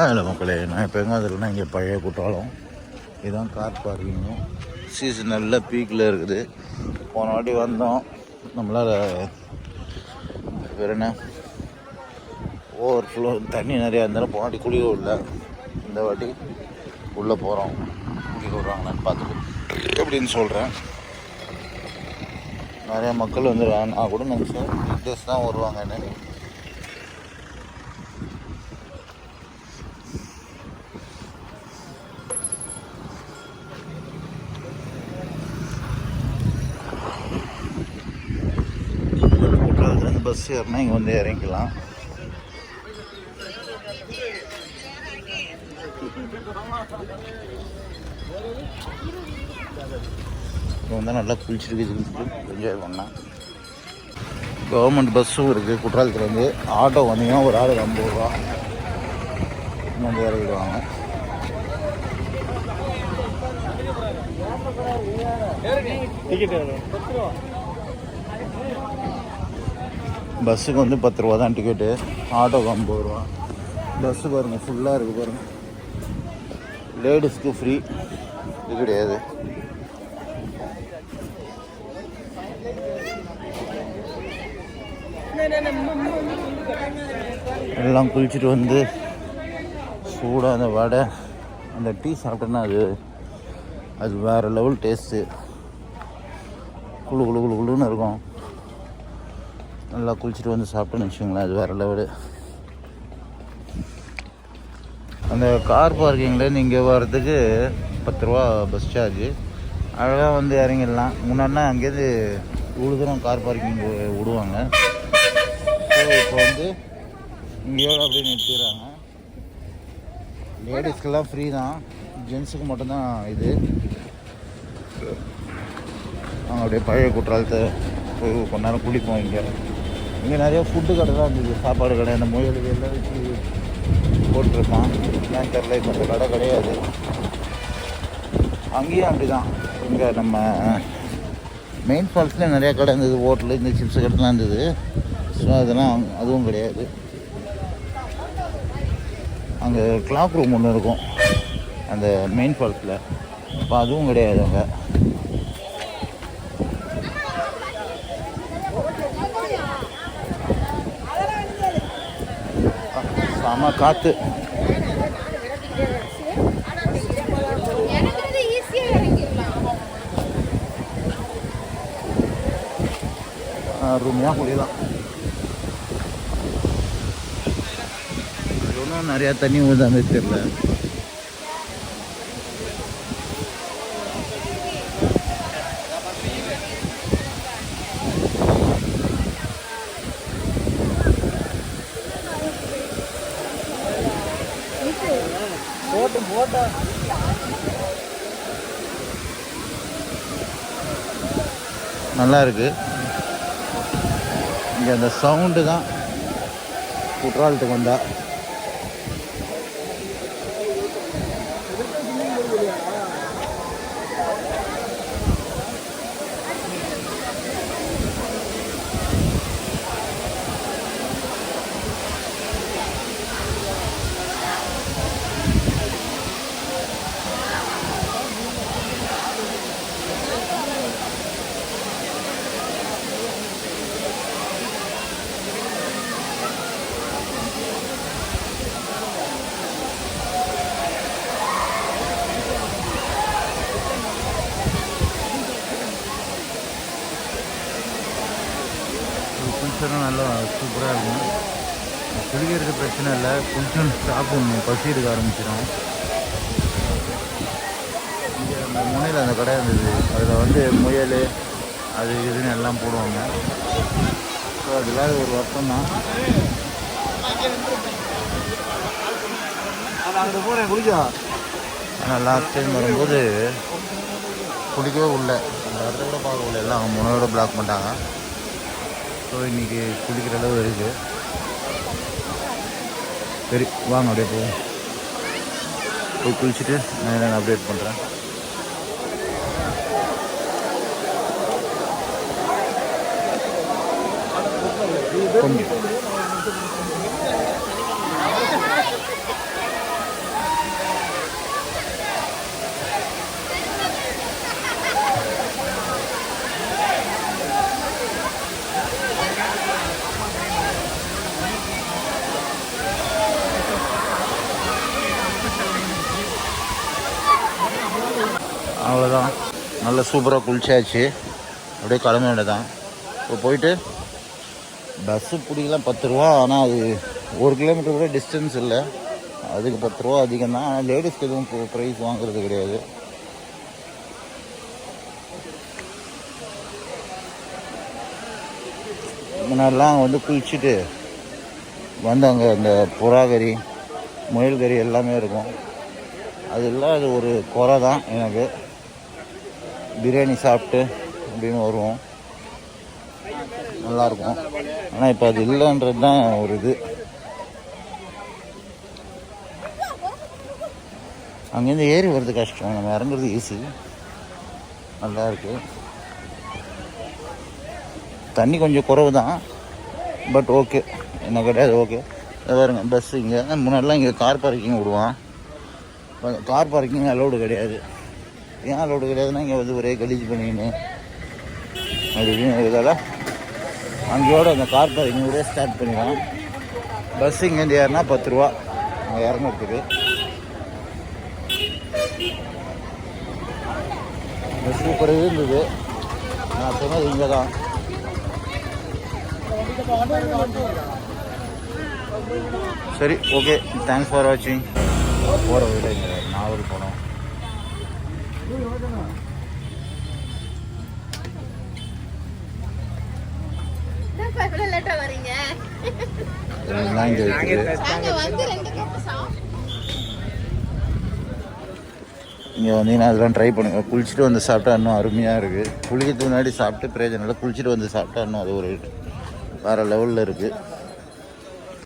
அதில் மக்களே நான் இப்போ எங்கே இருக்குன்னா இங்கே பழைய குற்றாலம் இதுதான் கார் பார்க்கிங்கும் சீசன் நல்ல பீக்கில் இருக்குது. போன வாட்டி வந்தோம். நம்மளால் வேறு என்ன? ஓவர் ஃப்ளோ தண்ணி நிறையா இருந்தாலும் போன வாட்டி குளியும் இல்லை. இந்த வாட்டி உள்ளே போகிறோம் குளிக்க விட்றாங்களான்னு பார்த்துட்டு எப்படின்னு சொல்கிறேன் நிறையா மக்கள் வந்து நான் கூட நினச்சேன். டேஸ் தான் வருவாங்கன்னு குற்றாலத்துலேருந்து பஸ் ஏறினா இங்கே வந்து இறங்கிக்கலாம். இப்போ வந்தால் நல்லா குளிச்சுட்டு என்ஜாய் பண்ணலாம். கவர்மெண்ட் பஸ்ஸும் இருக்குது குற்றாலத்துலேருந்து ஆட்டோ வந்தீங்கன்னா ஒரு ஆள் ஐம்பது ரூபா. இங்க வந்து இறங்கிடுவாங்க பஸ்ஸுக்கு வந்து பத்து ரூபா தான் டிக்கெட்டு. ஆட்டோக்கு ஐம்பது ரூபா. பஸ்ஸு பாருங்கள் ஃபுல்லாக இருக்குது பாருங்கள் லேடிஸ்க்கு ஃப்ரீ இது கிடையாது. எல்லாம் குளிச்சுட்டு வந்து சூடாக அந்த வடை அந்த டீ சாப்பிட்டோன்னா அது அது வேறு லெவல் டேஸ்ட்டு குளு குளு குளு குளுன்னு இருக்கும். நல்லா குளிச்சுட்டு வந்து சாப்பிட்டோன்னு வச்சுக்கோங்களேன். அது வேறு லெவலு அந்த கார் பார்க்கிங்கில் நீங்கள் வர்றதுக்கு பத்து ரூபா பஸ் சார்ஜு அழகாக வந்து இறங்கிடலாம். முன்னாடினா அங்கேருந்து இவ்வளோ தூரம் கார் பார்க்கிங் விடுவாங்க. ஸோ இப்போ வந்து இங்கேயோட அப்படியே நிறுத்திடுறாங்க. லேடிஸ்க்கெல்லாம் ஃப்ரீ தான். ஜென்ஸுக்கு மட்டும்தான் இது. நாங்கள் அப்படியே பழைய குற்றாலத்தை போய் கொஞ்ச நேரம் குளிப்போம் இங்கே. இங்கே நிறைய ஃபுட்டு கடை தான் இருந்தது. சாப்பாடு கடை அந்த முயல் எல்லாம் வச்சு போட்டிருப்பான் ஏன் தெரில இப்போ அந்த கடை கிடையாது. அங்கேயும் அப்படி தான் இங்கே நம்ம மெயின் ஃபால்ஸில் நிறையா கடை இருந்தது. ஹோட்டலு இந்த சிப்ஸ் கடைலாம் இருந்தது. ஸோ அதெல்லாம் அதுவும் கிடையாது. அங்கே கிளாக் ரூம் ஒன்று இருக்கும். அந்த மெயின் ஃபால்ஸில் இப்போ அதுவும் கிடையாது அங்கே. செம காற்று எனக்கு ரூமியாக குளியலாம் இன்னும் நிறையா தண்ணி ஊதா தெரியல. நல்லா இருக்குது இங்கே அந்த சவுண்டு தான் குற்றாலத்துக்கு வந்தால் குளிச்சரும் நல்லா சூப்பராக இருக்கும். குளிக்கிறது பிரச்சனை இல்லை. குளிச்சோன்னு சாப்பிடணும் பசி எடுக்க ஆரம்பிச்சிடும் இங்கே அந்த முனையில் அந்த கடை இருந்தது. அதில் வந்து முயல் அது இதுன்னு எல்லாம் போடுவாங்க. ஸோ அதெல்லாம் ஒரு வருஷம் தான். ஆனால் லாஸ்ட் டைம் வரும்போது குளிக்கவே உள்ள. அந்த இடத்த கூட பார்க்க உள்ள எல்லாம் முனையோட பிளாக் பண்ணிட்டாங்க. ஸோ இன்றைக்கி குளிக்கிற அளவு இருக்குது சரி வாங்க அப்படியே போவோம். போய் குளிச்சுட்டு நான் என்னென்ன அப்டேட் பண்ணுறேன் கொஞ்சம். அவ்வளோதான் நல்லா சூப்பராக குளிச்சாச்சு. அப்படியே கிளம்ப வேண்டியதான் இப்போ போயிட்டு பஸ்ஸு பிடிக்கலாம் பத்து ரூபா ஆனால் அது ஒரு கிலோமீட்டர் கூட டிஸ்டன்ஸ் இல்லை. அதுக்கு பத்து ரூபா அதிகம் தான். ஆனால் லேடிஸ்க்கு எதுவும் ப்ரைஸ் வாங்குறது கிடையாது. முன்னாடிலாம் வந்து குளிச்சுட்டு வந்து அங்கே அந்த புறா கறி கறி எல்லாமே இருக்கும். அது இல்லாத ஒரு குறை தான் எனக்கு. பிரியாணி சாப்பிட்டு அப்படின்னு வருவோம். நல்லாயிருக்கும். ஆனால் இப்போ அது இல்லைன்றது தான் ஒரு இது. அங்கேருந்து ஏறி வர்றது கஷ்டம். நம்ம இறங்குறது ஈஸி நல்லா இருக்குது தண்ணி கொஞ்சம் குறவு தான். But okay. என்ன கிடையாது ஓகே. பாருங்க பஸ் இங்கே. முன்னாடிலாம் இங்கே கார் பார்க்கிங் விடுவான். கார் பார்க்கிங் அலௌடு கிடையாது. ஏன் ரோடு கிடையாதுன்னா இங்கே வந்து ஒரே கலீஜ் பண்ணிக்கின்னு அப்படின்னு இதால் அங்கேயோட அந்த கார் பார்க்கிங் கூட ஸ்டார்ட் பண்ணிடலாம் பஸ் இங்கேருந்து ஏறினா பத்து ரூபா. அங்கே இறங்கிறதுக்கு பஸ் சூப்பராக இருந்தது. நான் சொன்னது இங்கே தான் சரி ஓகே தேங்க்ஸ் ஃபார் வாட்சிங் போகிற வீடு இங்கே நாவல் போனோம். இங்கே இருக்குது நாங்க வந்து ரெண்டு கப் சாப்பிட்டோம் இங்கே வந்தீங்கன்னா அதெல்லாம் ட்ரை பண்ணுங்க. குளிச்சுட்டு வந்து சாப்பிட்டா இன்னும் அருமையாக இருக்குது குளிக்கிறதுக்கு முன்னாடி சாப்பிட்டு பிரயோஜனம் இல்லை. குளிச்சுட்டு வந்து சாப்பிட்டா இன்னும் அது ஒரு வேறு லெவலில் இருக்குது